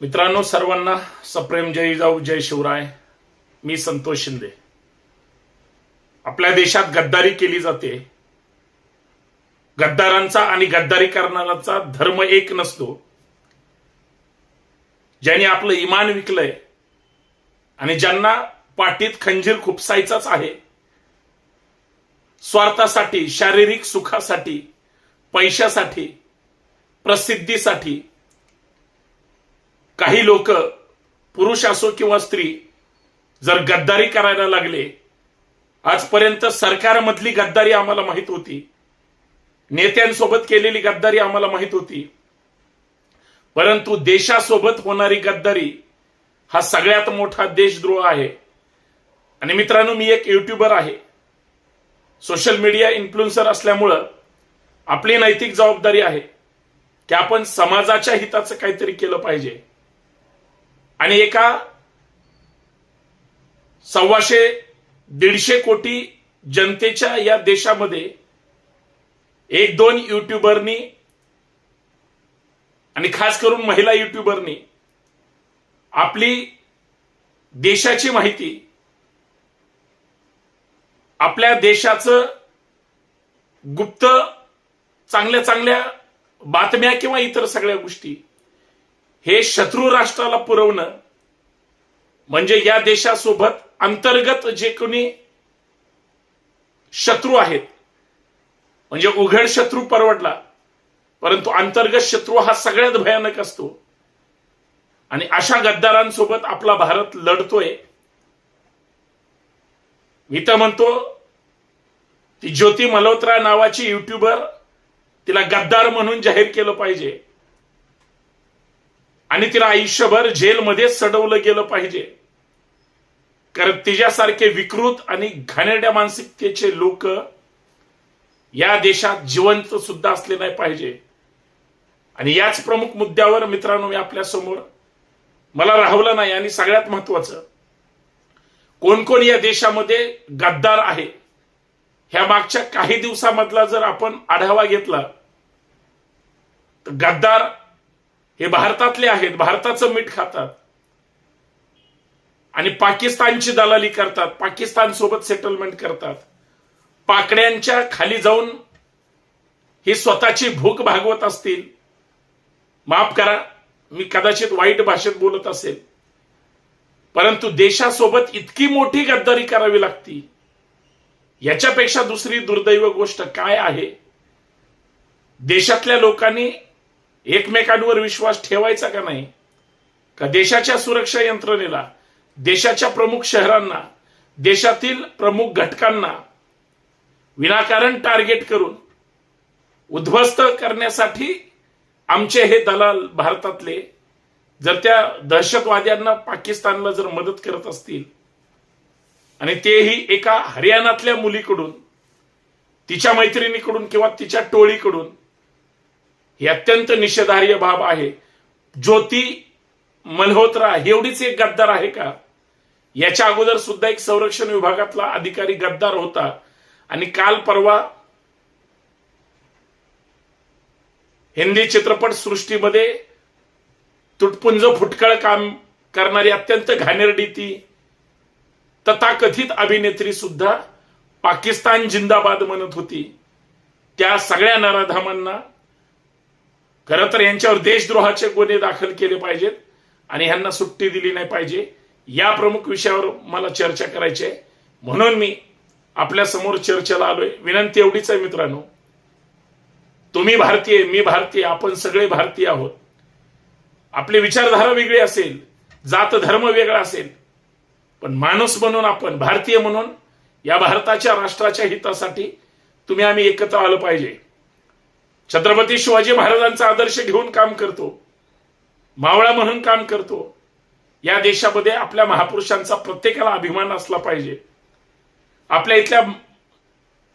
मित्रांनो सर्वांना सप्रेम जय जाऊ जय शिवराय. मी संतोष शिंदे. आपल्या देशात गद्दारी केली जाते. गद्दारांचा आणि गद्दारी करणाऱ्यांचा धर्म एक नसतो. ज्यांनी आपलं इमान विकलंय आणि ज्यांना पाठीत खंजीर खुपसायचाच आहे स्वार्थासाठी शारीरिक सुखासाठी पैशासाठी प्रसिद्धीसाठी काही लोक पुरुष असो किंवा स्त्री जर गद्दारी करायला लागले आजपर्यंत सरकारमधली गद्दारी आम्हाला माहीत होती. नेत्यांसोबत केलेली गद्दारी आम्हाला माहीत होती. परंतु देशासोबत होणारी गद्दारी हा सगळ्यात मोठा देशद्रोह आहे. आणि मित्रांनो मी एक युट्यूबर आहे. सोशल मीडिया इन्फ्लुएन्सर असल्यामुळं आपली नैतिक जबाबदारी आहे की आपण समाजाच्या हिताचं काहीतरी केलं पाहिजे. आणि एका सव्वाशे दीडशे कोटी जनतेच्या या देशामध्ये एक दोन युट्यूबरनी आणि खास करून महिला युट्यूबरनी आपली देशाची माहिती आपल्या देशाचं गुप्त चांगल्या चांगल्या बातम्या किंवा इतर सगळ्या गोष्टी हे शत्रू राष्ट्राला पुरवणं म्हणजे या देशासोबत अंतर्गत जे कोणी शत्रू आहेत म्हणजे उघड शत्रू परवडला परंतु अंतर्गत शत्रू हा सगळ्यात भयानक असतो. आणि अशा गद्दारांसोबत आपला भारत लढतोय. मी तर म्हणतो ती ज्योती मल्होत्रा नावाची युट्यूबर तिला गद्दार म्हणून जाहीर केलं पाहिजे. आणि तिला आयुष्यभर जेलमध्ये सडवलं गेलं पाहिजे. कारण तिच्यासारखे विकृत आणि घाणेरड्या मानसिकतेचे लोक या देशात जिवंत सुद्धा असले नाही पाहिजे. आणि याच प्रमुख मुद्द्यावर मित्रांनो मी आपल्यासमोर मला राहवलं नाही आणि सगळ्यात महत्वाचं कोण कोण या देशामध्ये गद्दार आहे? ह्या मागच्या काही दिवसामधला जर आपण आढावा घेतला तर गद्दार हे भारतातले आहेत भारताचं मीठ खातात. आणि पाकिस्तानची दलाली करतात पाकिस्तान सोबत सेटलमेंट करतात. पाकड्यांच्या खाली जाऊन ही स्वतःची भूक भागवत असतील. माफ करा मी कदाचित वाईट भाषेत बोलत असेल. परंतु देशासोबत इतकी मोठी गद्दारी करावी लागती. याच्यापेक्षा दुसरी दुर्दैव गोष्ट काय आहे? देशातल्या लोकांनी एकमेकांवर विश्वास ठेवायचा का नाही? का देशाच्या सुरक्षा यंत्रणेला देशाच्या प्रमुख शहरांना देशातील प्रमुख घटकांना विनाकारण टार्गेट करून उद्ध्वस्त करण्यासाठी आमचे हे दलाल भारतातले जर त्या दहशतवाद्यांना पाकिस्तानला जर मदत करत असतील आणि तेही एका हरियाणातल्या मुलीकडून तिच्या मैत्रिणीकडून किंवा तिच्या टोळीकडून ही अत्यंत निषेधार्य बाब आहे. ज्योती मल्होत्रा एवढीच एक गद्दार आहे का? याच्या अगोदर सुद्धा एक संरक्षण विभागातला अधिकारी गद्दार होता. आणि काल परवा हिंदी चित्रपट सृष्टीमध्ये तुटपुंज फुटकळ काम करणारी अत्यंत घाणेरडी ती तथाकथित अभिनेत्री सुद्धा पाकिस्तान जिंदाबाद म्हणत होती. त्या सगळ्या नराधामांना खर तर यांच्यावर देशद्रोहाचे गुन्हे दाखल केले पाहिजेत आणि ह्यांना सुट्टी दिली नाही पाहिजे. या प्रमुख विषयावर मला चर्चा करायची आहे. म्हणून मी आपल्यासमोर चर्चेला आलोय. विनंती एवढीच आहे मित्रांनो. तुम्ही भारतीय मी भारतीय आपण सगळे भारतीय आहोत. आपली विचारधारा वेगळी असेल जात धर्म वेगळा असेल. पण माणूस म्हणून आपण भारतीय म्हणून या भारताच्या राष्ट्राच्या हितासाठी तुम्ही आम्ही एकत्र आलं पाहिजे. छत्रपती शिवाजी महाराजांचा आदर्श घेऊन काम करतो. मावळा म्हणून काम करतो. या देशामध्ये आपल्या महापुरुषांचा प्रत्येकाला अभिमान असला पाहिजे. आपल्या इथल्या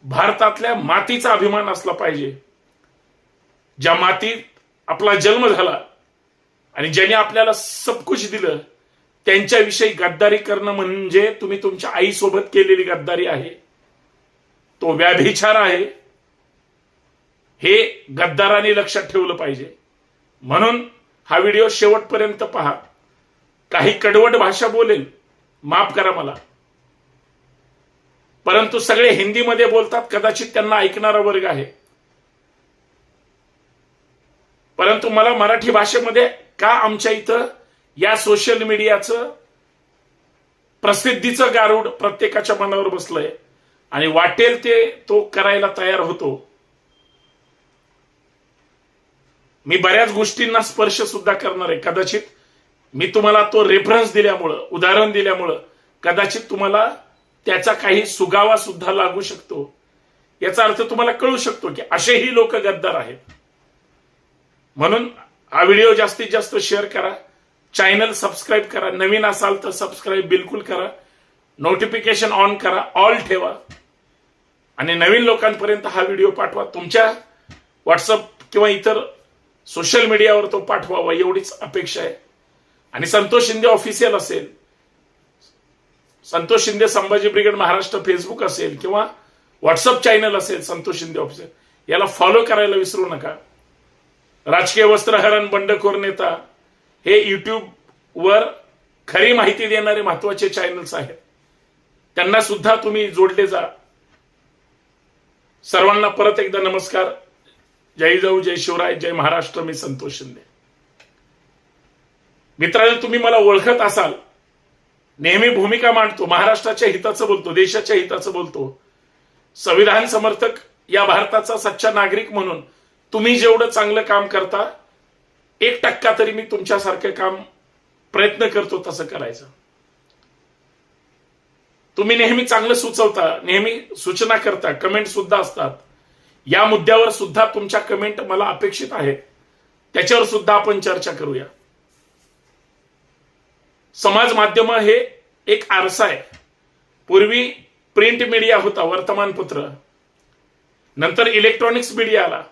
भारतातल्या मातीचा अभिमान असला पाहिजे. ज्या मातीत आपला जन्म झाला आणि ज्याने आपल्याला सबकुछ दिलं त्यांच्याविषयी गद्दारी करणं म्हणजे तुम्ही तुमच्या आईसोबत केलेली गद्दारी आहे. तो व्याभिचार आहे. हे गद्दाराने लक्षात ठेवलं पाहिजे. म्हणून हा व्हिडिओ शेवटपर्यंत पहा. काही कडवट भाषा बोलेल माफ करा मला. परंतु सगळे हिंदीमध्ये बोलतात कदाचित त्यांना ऐकणारा वर्ग आहे. परंतु मला मराठी भाषेमध्ये का आमच्या इथं या सोशल मीडियाचं प्रसिद्धीचं गारुड प्रत्येकाच्या मनावर बसलंय आणि वाटेल ते तो करायला तयार होतो. मी बऱ्याच गोष्टींना स्पर्श सुद्धा करणार आहे. कदाचित मी तुम्हाला तो रेफरन्स दिल्यामुळं उदाहरण दिल्यामुळं कदाचित तुम्हाला त्याचा काही सुगावा सुद्धा लागू शकतो. याचा अर्थ तुम्हाला कळू शकतो की असेही लोक गद्दार आहेत. म्हणून हा व्हिडिओ जास्तीत जास्त शेअर करा. चॅनल सबस्क्राईब करा. नवीन असाल तर सबस्क्राईब बिलकुल करा. नोटिफिकेशन ऑन करा. ऑल ठेवा. आणि नवीन लोकांपर्यंत हा व्हिडिओ पाठवा. तुमच्या व्हॉट्सअप किंवा इतर सोशल मीडियावर तो पाठवावा एवढीच अपेक्षा आहे. आणि संतोष शिंदे ऑफिशियल असेल संतोष शिंदे संभाजी ब्रिगेड महाराष्ट्र फेसबुक असेल किंवा व्हॉट्सअप चॅनल असेल संतोष शिंदे ऑफिशियल याला फॉलो करायला विसरू नका. राजकीय वस्त्रहरण बंडखोर नेता हे युट्यूब वर खरी माहिती देणारे महत्त्वाचे चॅनल्स आहेत. त्यांना सुद्धा तुम्ही जोडले जा. सर्वांना परत एकदा नमस्कार. जय जाऊ जय शिवराय जय महाराष्ट्र मी संतोष शिंदे. मित्रांनो तुम्ही मला ओळखत असाल. नेहमी भूमिका मांडतो महाराष्ट्राच्या हिताचं बोलतो देशाच्या हिताचं बोलतो. संविधान समर्थक या भारताचा सच्चा नागरिक म्हणून तुम्ही जेवढं चांगलं काम करता एक टक्का तरी मी तुमच्यासारखं काम प्रयत्न करतो तसं करायचं. तुम्ही नेहमी चांगलं सुचवता नेहमी सूचना करता कमेंट सुद्धा असतात. या मुद्द्यावर सुद्धा तुमच्या कमेंट मला अपेक्षित आहे. त्याच्यावर सुद्धा आपण चर्चा करूया. समाज माध्यम हे एक आरसा आहे. पूर्वी प्रिंट मीडिया होता वर्तमानपत्र. नंतर इलेक्ट्रॉनिक्स मीडिया आला.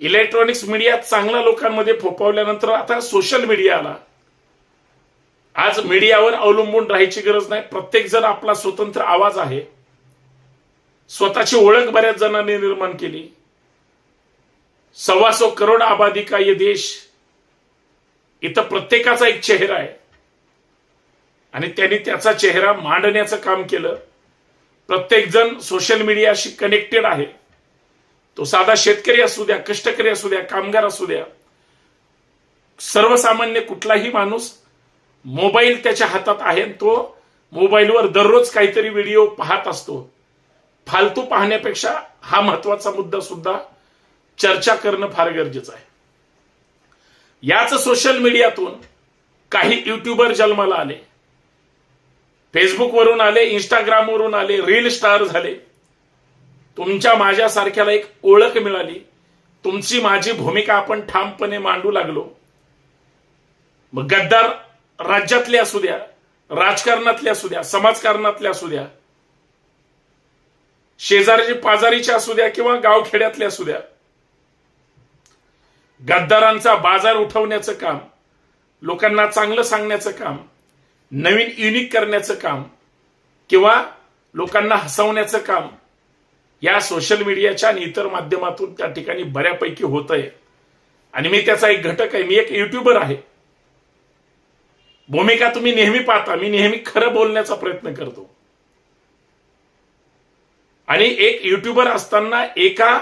इलेक्ट्रॉनिक्स मीडिया चांगल्या लोकांमध्ये फोपावल्यानंतर आता सोशल मीडिया आला. आज मीडियावर अवलंबून राहायची गरज नाही. प्रत्येक जण आपला स्वतंत्र आवाज आहे. स्वतःची ओळख बऱ्याच जणांनी निर्माण केली. सव्वासो करोड आबादी का ये देश? इथं प्रत्येकाचा एक चेहरा आहे. आणि त्यांनी त्याचा चेहरा मांडण्याचं काम केलं. प्रत्येक जण सोशल मीडियाशी कनेक्टेड आहे. तो साधा शेतकरी असू द्या कष्टकरी असू द्या कामगार असू द्या. सर्वसामान्य कुठलाही माणूस मोबाईल त्याच्या हातात आहे आणि तो मोबाईलवर दररोज काहीतरी व्हिडिओ पाहत असतो. फालतू पाहण्यापेक्षा हा महत्त्वाचा मुद्दा सुद्धा चर्चा करणं फार गरजेचं आहे. याच सोशल मीडियातून काही युट्यूबर जन्माला आले. फेसबुकवरून आले इंस्टाग्रामवरून आले रील स्टार झाले. तुमच्या माझ्यासारख्याला एक ओळख मिळाली. तुमची माझी भूमिका आपण ठामपणे मांडू लागलो. मग गद्दार राज्यातले असू द्या राजकारणातले असू द्या समाजकारणातले असू द्या शेजारची पाजारीच्या असू द्या किंवा गावखेड्यातले असू द्या. गद्दारांचा बाजार उठवण्याचं काम लोकांना चांगलं सांगण्याचं काम नवीन युनिक करण्याचं काम किंवा लोकांना हसवण्याचं काम या सोशल मीडियाच्या आणि इतर माध्यमातून त्या ठिकाणी बऱ्यापैकी होत आहे आणि मी त्याचा एक घटक आहे मी एक युट्यूबर आहे. भूमिका तुम्ही नेहमी पाहता मी नेहमी खरं बोलण्याचा प्रयत्न करतो. आणि एक युट्यूबर असताना एका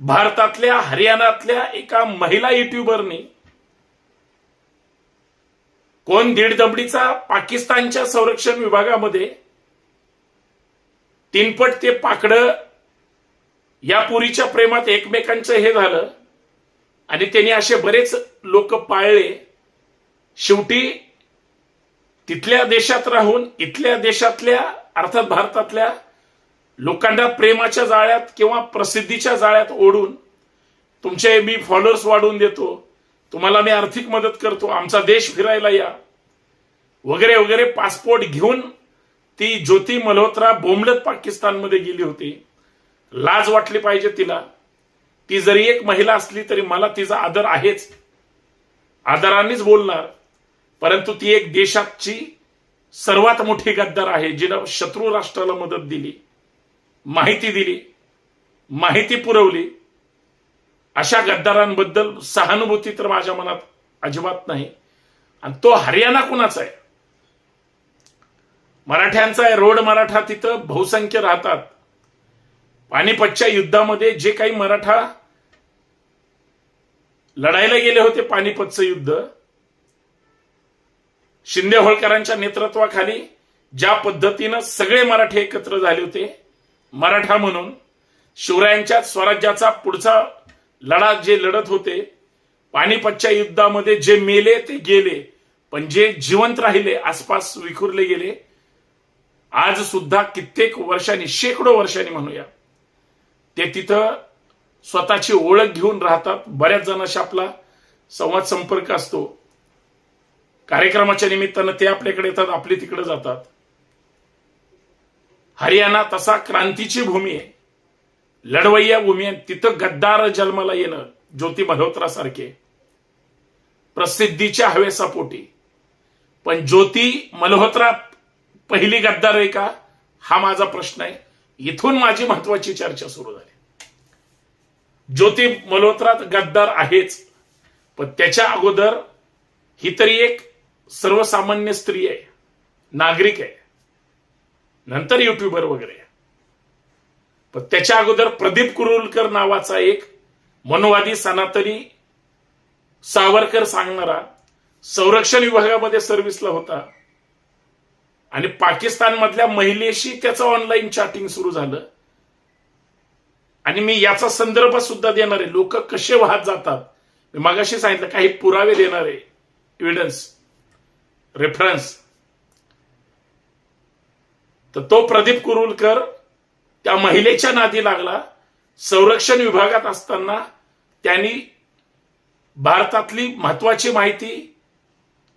भारतातल्या हरियाणातल्या एका महिला युट्यूबरने कोण दीड दमडीचा पाकिस्तानच्या संरक्षण विभागामध्ये तीनपट ते पाकडं या पुरीच्या प्रेमात एकमेकांचं हे झालं. आणि त्यांनी असे बरेच लोक पाळले. शेवटी तिथल्या देशात राहून इथल्या देशातल्या अर्थात भारतातल्या लोकांना प्रेमाच्या जाळ्यात किंवा प्रसिद्धीच्या जाळ्यात ओढून तुमचे मी फॉलोअर्स वाढवून देतो. तुम्हाला मी आर्थिक मदत करतो. आमचा देश फिरायला या. वगैरे वगैरे पासपोर्ट घेऊन ती ज्योती मल्होत्रा बोंबलत पाकिस्तानमध्ये गेली होती. लाज वाटली पाहिजे तिला. ती जरी एक महिला असली तरी मला तिचा आदर आहेच. आदरानेच बोलणार. परंतु ती एक देशाची सर्वात मोठी गद्दार आहे जिनं शत्रू राष्ट्राला मदत दिली. माहिती दिली माहिती पुरवली अशा गद्दारांबद्दल सहानुभूती तर माझ्या मनात अजिबात नाही. आणि तो हरियाणा कुणाचा आहे? मराठ्यांचा आहे रोड मराठा तिथं बहुसंख्य राहतात. पानिपतच्या युद्धामध्ये जे काही मराठा लढायला गेले होते पानिपतचं युद्ध शिंदे होळकरांच्या नेतृत्वाखाली ज्या पद्धतीनं सगळे मराठे एकत्र झाले होते मराठा म्हणून शिवरायांच्या स्वराज्याचा पुढचा लढा जे लढत होते पानिपतच्या युद्धामध्ये जे मेले ते गेले पण जे जिवंत राहिले आसपास विखुरले गेले आज सुद्धा कित्येक वर्षांनी शेकडो वर्षांनी म्हणूया ते तिथं स्वतःची ओळख घेऊन राहतात. बऱ्याच जणांशी आपला संवाद संपर्क असतो. कार्यक्रमाच्या निमित्तानं ते आपल्याकडे येतात आपले तिकडे जातात. हरियाणा तसा क्रांतीची भूमी आहे. लढवय्या भूमी आहे. तिथं गद्दार जन्माला येणं ज्योती मल्होत्रा सारखे प्रसिद्धीच्या हवेसापोटी. पण ज्योती मल्होत्रा पहिली गद्दार आहे का? हा माझा प्रश्न आहे. इथून माझी महत्वाची चर्चा सुरू झाली. ज्योती मल्होत्रा गद्दार आहेच. पण त्याच्या अगोदर ही तरी एक सर्वसामान्य स्त्री आहे. नागरिक आहे. नंतर युट्यूबर वगैरे. पण त्याच्या अगोदर प्रदीप कुरुलकर नावाचा एक मनोवादी सनातनी सावरकर सांगणारा संरक्षण विभागामध्ये सर्व्हिसला होता. आणि पाकिस्तान मधल्या महिलेशी त्याचं ऑनलाईन चॅटिंग सुरू झालं. आणि मी याचा संदर्भ सुद्धा देणार आहे. लोक कसे वाहत जातात? मी मागाशी सांगितलं काही पुरावे देणार आहे. एव्हिडन्स रेफरन्स तर तो प्रदीप कुरुलकर त्या महिलेच्या नादी लागला. संरक्षण विभागात असताना त्यांनी भारतातली महत्वाची माहिती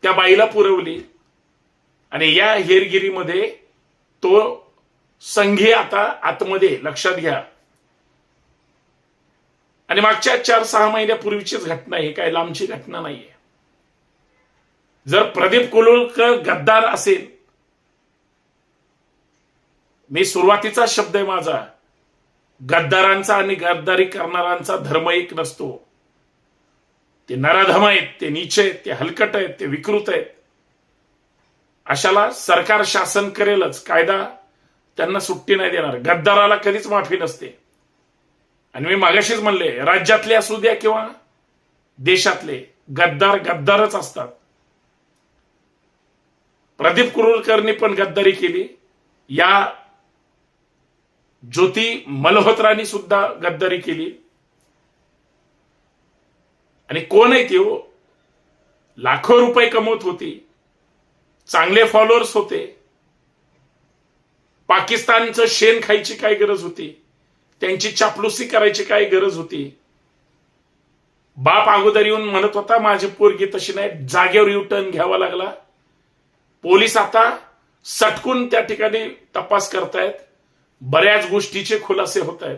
त्या बाईला पुरवली. आणि या हेरगिरीमध्ये तो संघी आता आतमध्ये लक्षात घ्या. आणि मागच्या चार सहा महिन्यापूर्वीचीच घटना आहे. काय लांबची घटना नाहीये. जर प्रदीप कुलुलकर गद्दार असेल मी सुरुवातीचा शब्द आहे माझा. गद्दारांचा आणि गद्दारी करणाऱ्यांचा धर्म एक नसतो. ते नराधम आहेत ते नीचे आहेत ते हलकट आहेत ते विकृत आहेत. अशाला सरकार शासन करेलच कायदा त्यांना सुट्टी नाही देणार. गद्दाराला कधीच माफी नसते. आणि मी मागाशीच म्हणले राज्यातले असू द्या किंवा देशातले गद्दार गद्दारच असतात. प्रदीप कुरुलकरनी पण गद्दारी केली. या ज्योती मल्होत्रांनी सुद्धा गद्दारी केली. आणि कोण आहे ती हो? लाखो रुपये कमवत होती. चांगले फॉलोअर्स होते. पाकिस्तानचं शेण खायची काय गरज होती? त्यांची चापलुसी करायची काय गरज होती? बाप अगोदर येऊन म्हणत होता माझी पोरगी तशी नाही जागेवर यू टर्न घ्यावा लागला. पोलीस आता सटकून त्या ठिकाणी तपास करतायत. बऱ्याच गोष्टीचे खुलासे होत आहेत.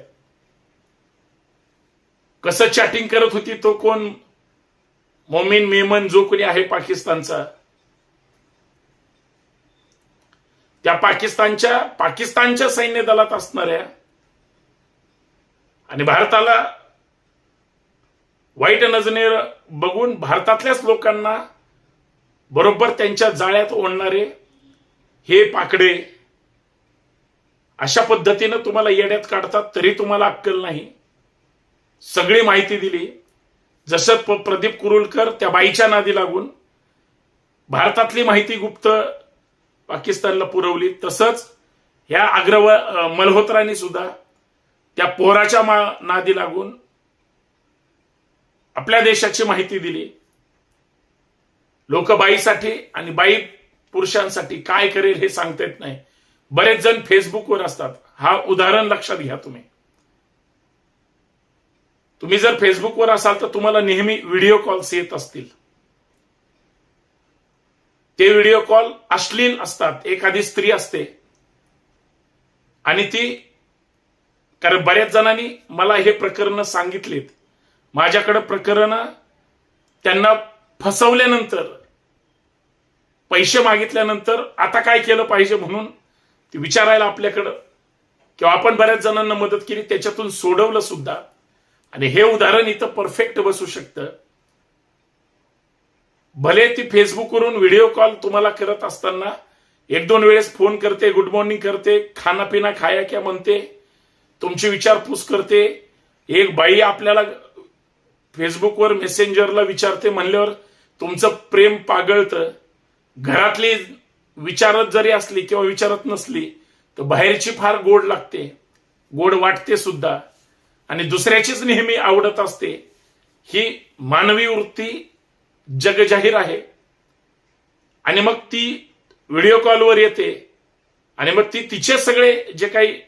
कसं चॅटिंग करत होती तो कोण? मोमीन मेमन जो कोणी आहे पाकिस्तानचा. त्या पाकिस्तानच्या पाकिस्तानच्या सैन्य दलात असणाऱ्या आणि भारताला वाईट नजरेने बघून भारतातल्याच लोकांना बरोबर त्यांच्या जाळ्यात ओढणारे हे पाकडे अशा पद्धतीनं तुम्हाला येड्यात काढतात तरी तुम्हाला अक्कल नाही. सगळी माहिती दिली. जसं प्रदीप कुरुलकर त्या बाईच्या नादी लागून भारतातली माहिती गुप्त पाकिस्तानला पुरवली तसंच ह्या अग्रव मल्होत्रांनी सुद्धा त्या पोराच्या मा- नादी लागून आपल्या देशाची माहिती दिली. लोक बाईसाठी आणि बाई पुरुषांसाठी काय करेल हे सांगता येत नाही. बरेच जण फेसबुकवर असतात. हा उदाहरण लक्षात घ्या तुम्ही. तुम्ही जर फेसबुकवर असाल तर तुम्हाला नेहमी व्हिडिओ कॉल्स येत असतील. ते व्हिडिओ कॉल अश्लील असतात. एखादी स्त्री असते. आणि ती कारण बऱ्याच जणांनी मला हे प्रकरण सांगितलेत. माझ्याकडे प्रकरण त्यांना फसवल्यानंतर पैसे मागितल्यानंतर आता काय केलं पाहिजे म्हणून ती विचारायला आपल्याकडं. किंवा आपण बऱ्याच जणांना मदत केली त्याच्यातून सोडवलं सुद्धा. आणि हे उदाहरण इथं परफेक्ट बसू शकतं. भले ती फेसबुकवरून व्हिडिओ कॉल तुम्हाला करत असताना एक दोन वेळेस फोन करते गुड मॉर्निंग करते खानापिना खाया क्या म्हणते तुमची विचारपूस करते. एक बाई आपल्याला फेसबुकवर मेसेंजरला विचारते म्हणल्यावर तुमचं प्रेम पागळतं. घरातली विचारत जरी असली किंवा विचारत नसली तर बाहेरची फार गोड लागते. गोड वाटते सुद्धा. आणि दुसऱ्याचीच नेहमी आवडत असते. ही मानवी वृत्ती जगजाहीर आहे. आणि मग ती व्हिडिओ कॉलवर येते. आणि मग ती तिचे सगळे जे काही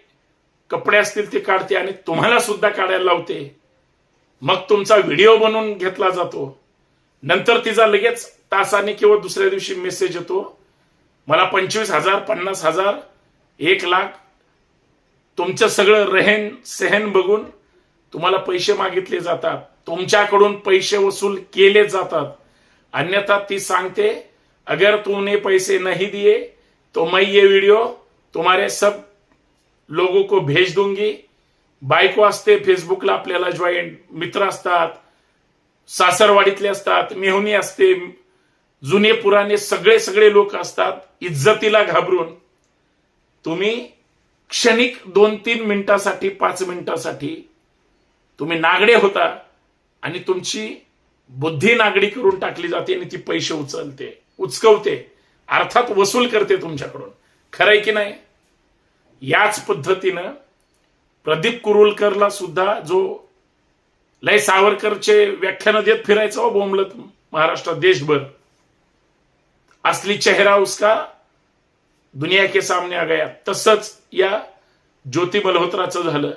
कपडे असतील ते काढते आणि तुम्हाला सुद्धा काढायला लावते. मग तुमचा व्हिडिओ बनवून घेतला जातो. नंतर तिचा लगेच तासाने किंवा दुसऱ्या दिवशी मेसेज येतो. मला पंचवीस हजार पन्नास हजार एक लाख. तुमचं सगळं रहेन सहन बघून तुम्हाला पैसे मागितले जातात. तुमच्याकडून पैसे वसूल केले जातात. अन्यथा ती सांगते अगर तूने पैसे नहीं दिए तो मैं ये वीडियो तुम्हारे सब लोगों को भेज दूंगी. बायको असते फेसबुकला आपल्याला जॉईंट मित्र असतात सासरवाडीतले असतात मेहुनी असते जुने पुराणे सगळे सगळे लोक असतात इज्जतीला घाबरून. तुम्ही क्षणिक दोन तीन मिनिटासाठी पाच मिनिटासाठी तुम्ही नागडे होता आणि तुमची बुद्धी नागडी करून टाकली जाते आणि ती पैसे उचलते उचकवते अर्थात वसूल करते तुमच्याकडून. खरंय की नाही? याच पद्धतीनं प्रदीप कुरुलकरला सुद्धा जो लय सावरकरचे व्याख्यानं देत फिरायचा हो बोंबलत महाराष्ट्रात देशभर. असली चेहरा उसका दुनिया के सामने आ गया. तसंच या ज्योती मल्होत्राचं झालं.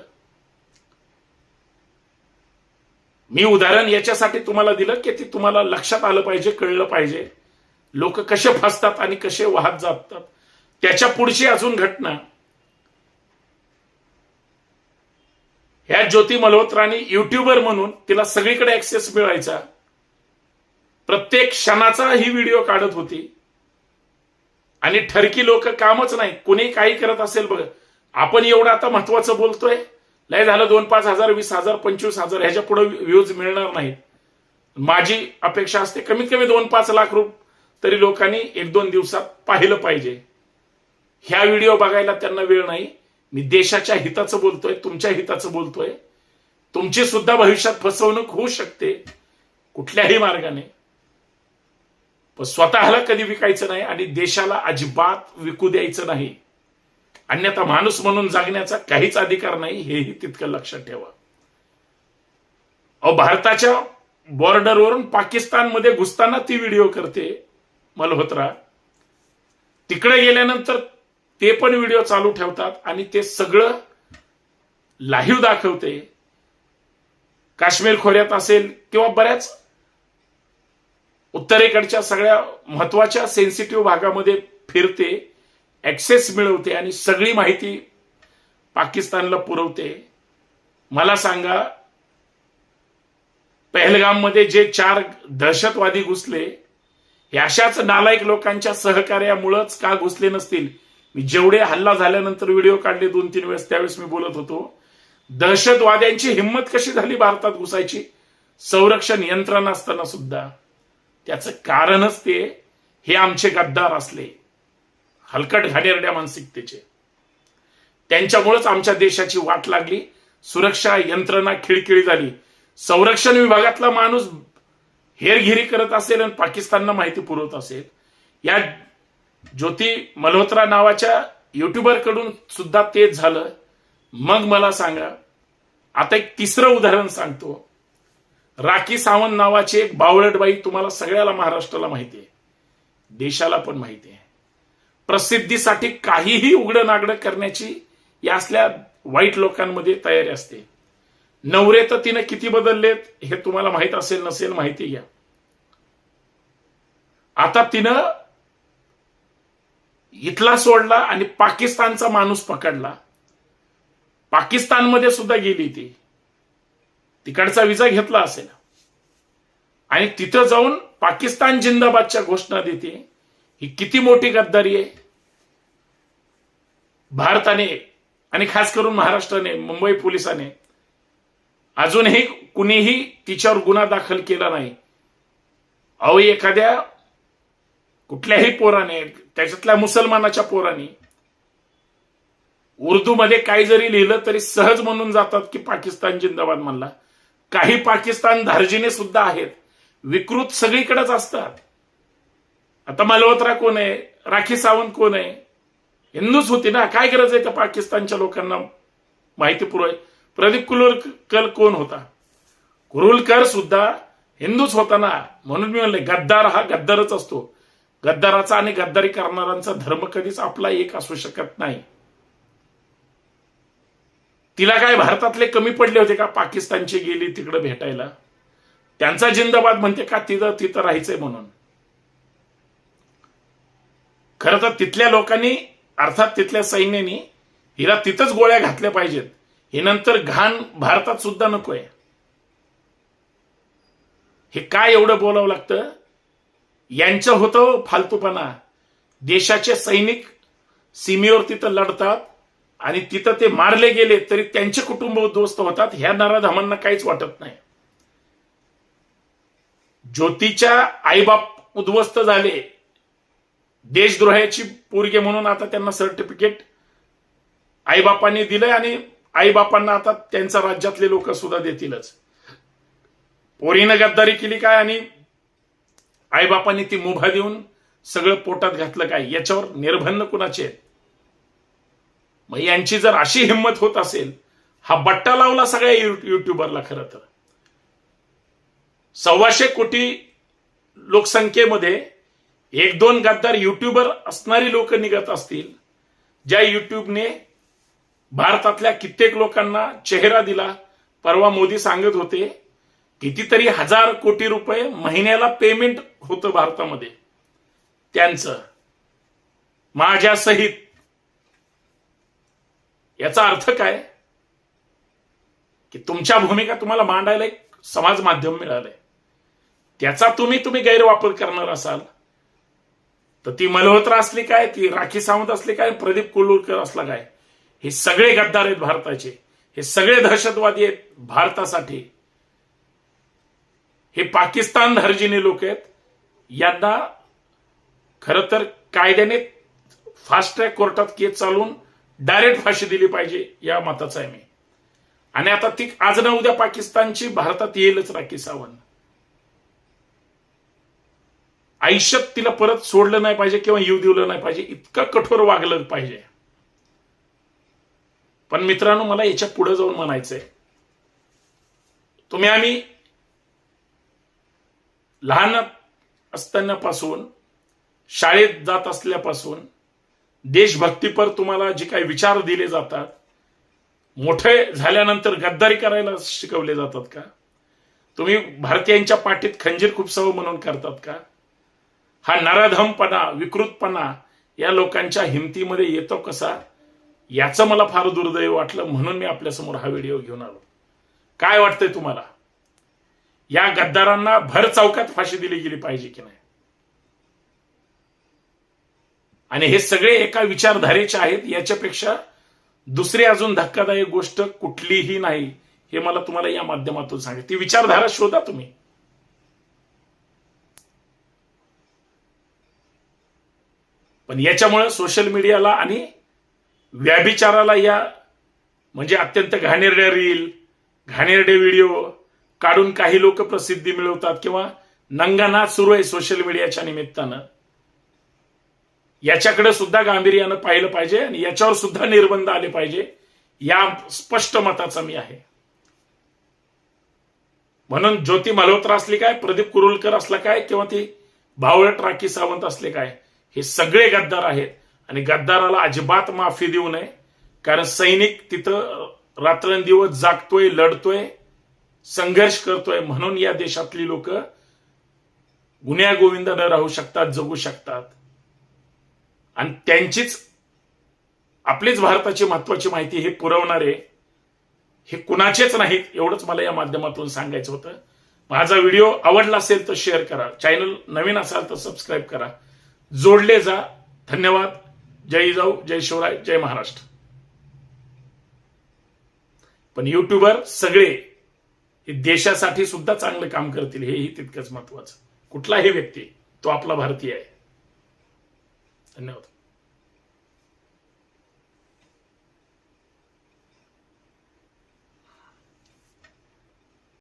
मी उदाहरण याच्यासाठी तुम्हाला दिलं की ते तुम्हाला लक्षात आलं पाहिजे कळलं पाहिजे. लोक कसे फसतात आणि कसे वाहत जातात. त्याच्या पुढची अजून घटना. ह्या ज्योती मल्होत्राने युट्यूबर म्हणून तिला सगळीकडे ऍक्सेस मिळायचा. प्रत्येक क्षणाचा ही व्हिडिओ काढत होती. आणि ठरकी लोक कामच नाही. कुणी काही करत असेल बघ. आपण एवढं आता महत्वाचं बोलतोय. लय झालं दोन पाच हजार वीस हजार पंचवीस हजार. ह्याच्या पुढे व्ह्यूज मिळणार नाही माझी अपेक्षा असते कमीत कमी दोन पाच लाख रुप तरी लोकांनी एक दोन दिवसात पाहिलं पाहिजे. ह्या व्हिडिओ बघायला त्यांना वेळ नाही. मी देशाच्या हिताचं बोलतोय तुमच्या हिताचं बोलतोय. तुमची सुद्धा भविष्यात फसवणूक होऊ शकते कुठल्याही मार्गाने. स्वतःला कधी विकायचं नाही आणि देशाला अजिबात विकू द्यायचं नाही. अन्यथा माणूस म्हणून जागण्याचा काहीच अधिकार नाही हेही तितकं लक्षात ठेवा. अहो भारताच्या बॉर्डरवरून पाकिस्तानमध्ये घुसताना ती व्हिडिओ करते मल्होत्रा. तिकडे गेल्यानंतर ते पण व्हिडिओ चालू ठेवतात आणि ते सगळं लाईव्ह दाखवते. काश्मीर खोऱ्यात असेल किंवा बऱ्याच उत्तरेकडच्या सगळ्या महत्त्वाच्या सेन्सिटिव्ह भागामध्ये फिरते ऍक्सेस मिळवते आणि सगळी माहिती पाकिस्तानला पुरवते. मला सांगा पहलगाममध्ये जे चार दहशतवादी घुसले हे अशाच नालायक लोकांच्या सहकार्यामुळेच का घुसले नसतील? मी जेवढे हल्ला झाल्यानंतर व्हिडिओ काढले दोन तीन वेळेस त्यावेळेस मी बोलत होतो. दहशतवाद्यांची हिंमत कशी झाली भारतात घुसायची? संरक्षण यंत्रणा असताना सुद्धा. त्याचं कारणच ते हे आमचे गद्दार असले. हलकट घाणेरड्या मानसिकतेचे. त्यांच्यामुळेच आमच्या देशाची वाट लागली. सुरक्षा यंत्रणा खिळखिळी झाली. संरक्षण विभागातला माणूस हेरगिरी करत असेल आणि पाकिस्तानला माहिती पुरवत असेल. या ज्योती मल्होत्रा नावाच्या युट्यूबरकडून सुद्धा तेच झालं. मग मला सांगा. आता एक तिसरं उदाहरण सांगतो. राखी सावंत नावाची एक बावळटबाई तुम्हाला सगळ्याला महाराष्ट्राला माहिती आहे. देशाला पण माहिती आहे. प्रसिद्धीसाठी काहीही उघडं नागडं करण्याची या असल्या वाईट लोकांमध्ये तयारी असते. नवरे तर तिने किती बदललेत हे तुम्हाला माहीत असेल नसेल माहिती घ्या. आता तिनं इथला सोडला आणि पाकिस्तानचा माणूस पकडला. पाकिस्तानमध्ये सुद्धा गेली ती. तिकडचा विजा घेतला असेल. आणि तिथं जाऊन पाकिस्तान जिंदाबादच्या घोषणा देते. ही किती मोठी गद्दारी आहे. भारताने आणि खास करून महाराष्ट्राने मुंबई पोलिसाने अजूनही कुणीही तिच्यावर गुन्हा दाखल केला नाही. अहो एखाद्या कुठल्याही पोराने त्याच्यातल्या मुसलमानाच्या पोराने उर्दूमध्ये काही जरी लिहिलं तरी सहज म्हणून जातात की पाकिस्तान जिंदाबाद म्हणला. काही पाकिस्तान धार्जिने सुद्धा आहेत. विकृत सगळीकडेच असतात. आता मल्होत्रा कोण आहे? राखी सावंत कोण आहे? हिंदूच होती ना. काय गरज आहे त्या पाकिस्तानच्या लोकांना? माहिती पुरवाय प्रदीप कुरुलकर कोण होता? कुरुलकर सुद्धा हिंदूच होता ना. म्हणून मी म्हणले गद्दार हा गद्दारच असतो. गद्दाराचा आणि गद्दारी करणाऱ्यांचा धर्म कधीच आपला एक असू शकत नाही. तिला काय भारतातले कमी पडले होते का? पाकिस्तानची गेली तिकडे भेटायला. त्यांचा जिंदाबाद म्हणते का तिथं तिथं राहायचंय म्हणून. खरं तर तिथल्या लोकांनी अर्थात तिथल्या सैन्यानी हिला तिथंच गोळ्या घातल्या पाहिजेत. हे नंतर घाण भारतात सुद्धा नकोय. हे काय एवढं बोलावं लागतं? यांचं होतं फालतूपणा. देशाचे सैनिक सीमेवर तिथं लढतात. आणि तिथं ते मारले गेले तरी त्यांचे कुटुंब उद्ध्वस्त होतात. ह्या नराधमांना काहीच वाटत नाही. ज्योतीच्या आईबाप उद्ध्वस्त झाले. देशद्रोहाची पोरगे म्हणून आता त्यांना सर्टिफिकेट आईबापांनी दिलंय आणि आईबापांना आता त्यांच्या राज्यातले लोक सुद्धा देतीलच. पोरीनं गद्दारी केली काय आणि आईबापांनी ती मुभा देऊन सगळं पोटात घातलं काय? याच्यावर निर्बंध कुणाचे आहेत? मग यांची जर अशी हिंमत होत असेल हा बट्टा लावला सगळ्या युट्यूबरला खरं तर. सव्वाशे कोटी लोकसंख्येमध्ये एक दोन गद्दार युट्यूबर असणारी लोक निघत असतील ज्या युट्यूबने भारतातल्या कित्येक लोकांना चेहरा दिला. परवा मोदी सांगत होते कितीतरी हजार कोटी रुपये महिन्याला पेमेंट होतं भारतामध्ये. त्यांचं. माझ्यासहित याचा अर्थ काय? की तुमच्या भूमिका तुम्हाला मांडायला एक समाज माध्यम मिळालंय. त्याचा तुम्ही तुम्ही गैरवापर करणार असाल तर ती मल्होत्रा असली काय ती राखी सावंत असली काय प्रदीप कुलूरकर असला काय हे सगळे गद्दार आहेत भारताचे. हे सगळे दहशतवादी आहेत भारतासाठी. हे पाकिस्तान धार्जिने लोक आहेत. यांना खरं तर कायद्याने फास्ट ट्रॅक कोर्टात केस चालून डायरेक्ट फाशी दिली पाहिजे या मताचा आहे मी. आणि आता ती आज ना उद्या पाकिस्तानची भारतात येईलच राखी सावंत. आयुष्यात तिला परत सोडलं नाही पाहिजे किंवा येऊ दिलं नाही पाहिजे इतकं कठोर वागलं पाहिजे. पण मित्रांनो मला याच्यापुढे जाऊन म्हणायचंय. तुम्ही आम्ही लहान असतानापासून शाळेत जात असल्यापासून देशभक्तीपर तुम्हाला जे काही विचार दिले जातात मोठे झाल्यानंतर गद्दारी करायला शिकवले जातात का? तुम्ही भारतीयांच्या पाठीत खंजीर खुपसावं म्हणून करतात का? हा नराधमपणा विकृतपणा या लोकांच्या हिमतीमध्ये येतो कसा? याचं मला फार दुर्दैव वाटलं म्हणून मी आपल्यासमोर हा व्हिडिओ घेऊन आलो. काय वाटतंय तुम्हाला? या गद्दारांना भर चौकात फाशी दिली गेली पाहिजे की नाही? आणि हे सगळे एका विचारधारेचे आहेत याच्यापेक्षा दुसरी अजून धक्कादायक गोष्ट कुठलीही नाही हे मला तुम्हाला या माध्यमातून सांगेल ती विचारधारा शोधा तुम्ही. पण याच्यामुळे सोशल मीडियाला आणि व्याभिचाराला या म्हणजे अत्यंत घाणेरड्या रील घाणेरडे व्हिडिओ काढून काही लोक प्रसिद्धी मिळवतात किंवा नंगानाच सुरू आहे सोशल मीडियाच्या निमित्तानं. याच्याकडे सुद्धा गांभीर्यानं पाहिलं पाहिजे आणि याच्यावर सुद्धा निर्बंध आले पाहिजे या स्पष्ट मताचा मी आहे. म्हणून ज्योती मल्होत्रा असली काय प्रदीप कुरुलकर असला काय किंवा ती भावळट राखी सावंत असले काय हे सगळे गद्दार आहेत. आणि गद्दाराला अजिबात माफी देऊ नये कारण सैनिक तिथं रात्रंदिवस जागतोय लढतोय संघर्ष करतोय म्हणून या देशातली लोक गुन्ह्या न राहू शकतात जगू शकतात. आणि त्यांचीच आपलीच भारताची महत्वाची माहिती हे पुरवणारे हे कुणाचेच नाहीत एवढंच मला या माध्यमातून सांगायचं होतं. माझा व्हिडिओ आवडला असेल तर शेअर करा. चॅनल नवीन असाल तर सबस्क्राईब करा. जोडले जा. धन्यवाद. जय जाऊ जय शिवराय जय महाराष्ट्र. पण युट्यूबर सगळे हे देशासाठी सुद्धा चांगलं काम करतील हेही तितकंच महत्वाचं कुठलाही व्यक्ती तो आपला भारतीय आहे. धन्यवाद